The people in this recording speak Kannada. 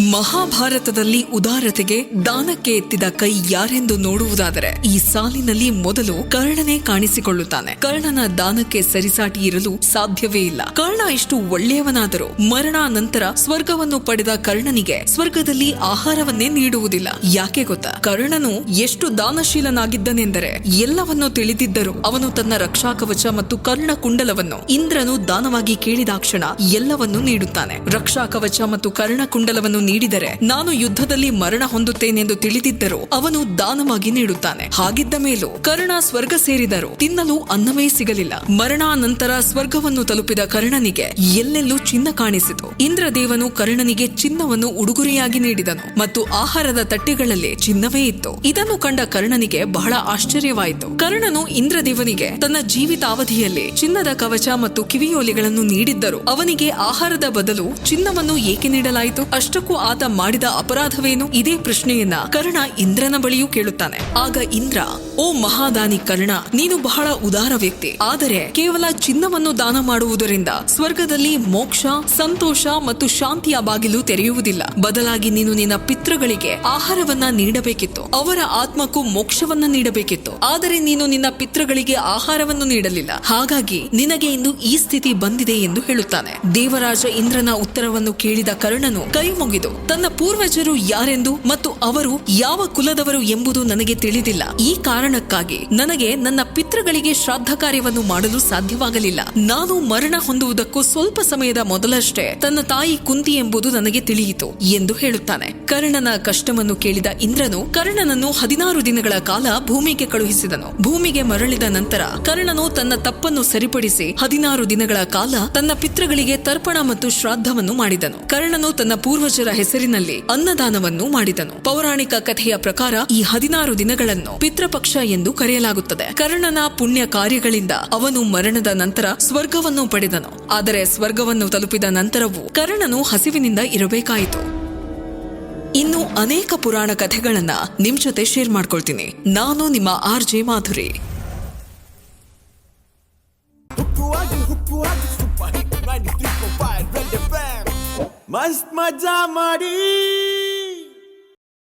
ಮಹಾಭಾರತದಲ್ಲಿ ಉದಾರತೆಗೆ ದಾನಕ್ಕೆ ಎತ್ತಿದ ಕೈ ಯಾರೆಂದು ನೋಡುವುದಾದರೆ ಈ ಸಾಲಿನಲ್ಲಿ ಮೊದಲು ಕರ್ಣನೇ ಕಾಣಿಸಿಕೊಳ್ಳುತ್ತಾನೆ. ಕರ್ಣನ ದಾನಕ್ಕೆ ಸರಿಸಾಟಿ ಇರಲು ಸಾಧ್ಯವೇ ಇಲ್ಲ. ಕರ್ಣ ಎಷ್ಟು ಒಳ್ಳೆಯವನಾದರೂ ಮರಣಾನಂತರ ಸ್ವರ್ಗವನ್ನು ಪಡೆದ ಕರ್ಣನಿಗೆ ಸ್ವರ್ಗದಲ್ಲಿ ಆಹಾರವನ್ನೇ ನೀಡುವುದಿಲ್ಲ. ಯಾಕೆ ಗೊತ್ತಾ? ಕರ್ಣನು ಎಷ್ಟು ದಾನಶೀಲನಾಗಿದ್ದನೆಂದರೆ ಎಲ್ಲವನ್ನೂ ತಿಳಿದಿದ್ದರೂ ಅವನು ತನ್ನ ರಕ್ಷಾಕವಚ ಮತ್ತು ಕರ್ಣ ಕುಂಡಲವನ್ನು ಇಂದ್ರನು ದಾನವಾಗಿ ಕೇಳಿದಾಕ್ಷಣ ಎಲ್ಲವನ್ನೂ ನೀಡುತ್ತಾನೆ. ರಕ್ಷಾಕವಚ ಮತ್ತು ಕರ್ಣ ಕುಂಡಲವನ್ನು ನೀಡಿದರೆ ನಾನು ಯುದ್ಧದಲ್ಲಿ ಮರಣ ಹೊಂದುತ್ತೇನೆಂದು ತಿಳಿದಿದ್ದರೂ ಅವನು ದಾನವಾಗಿ ನೀಡುತ್ತಾನೆ. ಹಾಗಿದ್ದ ಮೇಲೂ ಕರ್ಣ ಸ್ವರ್ಗ ಸೇರಿದರೂ ತಿನ್ನಲು ಅನ್ನವೇ ಸಿಗಲಿಲ್ಲ. ಮರಣಾನಂತರ ಸ್ವರ್ಗವನ್ನು ತಲುಪಿದ ಕರ್ಣನಿಗೆ ಎಲ್ಲೆಲ್ಲೂ ಚಿನ್ನ ಕಾಣಿಸಿತು. ಇಂದ್ರದೇವನು ಕರ್ಣನಿಗೆ ಚಿನ್ನವನ್ನು ಉಡುಗೊರೆಯಾಗಿ ನೀಡಿದನು ಮತ್ತು ಆಹಾರದ ತಟ್ಟೆಗಳಲ್ಲಿ ಚಿನ್ನವೇ ಇತ್ತು. ಇದನ್ನು ಕಂಡ ಕರ್ಣನಿಗೆ ಬಹಳ ಆಶ್ಚರ್ಯವಾಯಿತು. ಕರ್ಣನು ಇಂದ್ರದೇವನಿಗೆ ತನ್ನ ಜೀವಿತಾವಧಿಯಲ್ಲಿ ಚಿನ್ನದ ಕವಚ ಮತ್ತು ಕಿವಿಯೋಲೆಗಳನ್ನು ನೀಡಿದ್ದರು ಅವನಿಗೆ ಆಹಾರದ ಬದಲು ಚಿನ್ನವನ್ನು ಏಕೆ ನೀಡಲಾಯಿತು? ಅಷ್ಟಕ್ಕೂ ಆತ ಮಾಡಿದ ಅಪರಾಧವೇನು? ಇದೇ ಪ್ರಶ್ನೆಯನ್ನ ಕರ್ಣ ಇಂದ್ರನ ಬಳಿಯೂ ಕೇಳುತ್ತಾನೆ. ಆಗ ಇಂದ್ರ ಓ ಮಹಾದಾನಿ ಕರ್ಣ, ನೀನು ಬಹಳ ಉದಾರ ವ್ಯಕ್ತಿ. ಆದರೆ ಕೇವಲ ಚಿನ್ನವನ್ನು ದಾನ ಮಾಡುವುದರಿಂದ ಸ್ವರ್ಗದಲ್ಲಿ ಮೋಕ್ಷ, ಸಂತೋಷ ಮತ್ತು ಶಾಂತಿಯ ಬಾಗಿಲು ತೆರೆಯುವುದಿಲ್ಲ. ಬದಲಾಗಿ ನೀನು ನಿನ್ನ ಪಿತೃಗಳಿಗೆ ಆಹಾರವನ್ನ ನೀಡಬೇಕಿತ್ತು. ಅವರ ಆತ್ಮಕ್ಕೂ ಮೋಕ್ಷವನ್ನ ನೀಡಬೇಕಿತ್ತು. ಆದರೆ ನೀನು ನಿನ್ನ ಪಿತೃಗಳಿಗೆ ಆಹಾರವನ್ನು ನೀಡಲಿಲ್ಲ. ಹಾಗಾಗಿ ನಿನಗೆ ಇಂದು ಈ ಸ್ಥಿತಿ ಬಂದಿದೆ ಎಂದು ಹೇಳುತ್ತಾನೆ. ದೇವರಾಜ ಇಂದ್ರನ ಉತ್ತರವನ್ನು ಕೇಳಿದ ಕರ್ಣನು ಕೈ ಮುಗಿದು, ತನ್ನ ಪೂರ್ವಜರು ಯಾರೆಂದು ಮತ್ತು ಅವರು ಯಾವ ಕುಲದವರು ಎಂಬುದು ನನಗೆ ತಿಳಿದಿಲ್ಲ. ಈ ಕಾರಣಕ್ಕಾಗಿ ನನಗೆ ನನ್ನ ಪಿತೃಗಳಿಗೆ ಶ್ರಾದ್ದ ಕಾರ್ಯವನ್ನು ಮಾಡಲು ಸಾಧ್ಯವಾಗಲಿಲ್ಲ. ನಾನು ಮರಣ ಹೊಂದುವುದಕ್ಕೂ ಸ್ವಲ್ಪ ಸಮಯದ ಮೊದಲಷ್ಟೇ ತನ್ನ ತಾಯಿ ಕುಂತಿ ಎಂಬುದು ನನಗೆ ತಿಳಿಯಿತು ಎಂದು ಹೇಳುತ್ತಾನೆ. ಕರ್ಣನ ಕಷ್ಟವನ್ನು ಕೇಳಿದ ಇಂದ್ರನು ಕರ್ಣನನ್ನು ಹದಿನಾರು ದಿನಗಳ ಕಾಲ ಭೂಮಿಗೆ ಕಳುಹಿಸಿದನು. ಭೂಮಿಗೆ ಮರಳಿದ ನಂತರ ಕರ್ಣನು ತನ್ನ ತಪ್ಪನ್ನು ಸರಿಪಡಿಸಿ ಹದಿನಾರು ದಿನಗಳ ಕಾಲ ತನ್ನ ಪಿತೃಗಳಿಗೆ ತರ್ಪಣ ಮತ್ತು ಶ್ರಾದ್ದವನ್ನು ಮಾಡಿದನು. ಕರ್ಣನು ತನ್ನ ಪೂರ್ವಜರ ಹೆಸರಿನಲ್ಲಿ ಅನ್ನದಾನವನ್ನು ಮಾಡಿದನು. ಪೌರಾಣಿಕ ಕಥೆಯ ಪ್ರಕಾರ ಈ ಹದಿನಾರು ದಿನಗಳನ್ನು ಪಿತೃಪಕ್ಷ ಎಂದು ಕರೆಯಲಾಗುತ್ತದೆ. ಕರ್ಣನ ಪುಣ್ಯ ಕಾರ್ಯಗಳಿಂದ ಅವನು ಮರಣದ ನಂತರ ಸ್ವರ್ಗವನ್ನು ಪಡೆದನು. ಆದರೆ ಸ್ವರ್ಗವನ್ನು ತಲುಪಿದ ನಂತರವೂ ಕರ್ಣನು ಹಸಿವಿನಿಂದ ಇರಬೇಕಾಯಿತು. ಇನ್ನು ಅನೇಕ ಪುರಾಣ ಕಥೆಗಳನ್ನ ನಿಮ್ ಜೊತೆ ಶೇರ್ ಮಾಡ್ಕೊಳ್ತೀನಿ. ನಾನು ನಿಮ್ಮ ಆರ್ ಜೆ ಮಾಧುರಿ. ಹುಕ್ಕುವಾಗಿ ಹುಕ್ಕುವಾಗಿ ಸೂಪರ್ ಹಿಟ್ 93.5 ರೆಡ್ ಎಫ್ಎಂ ಮಸ್ತ್ ಮಜಾ ಮಾಡಿ.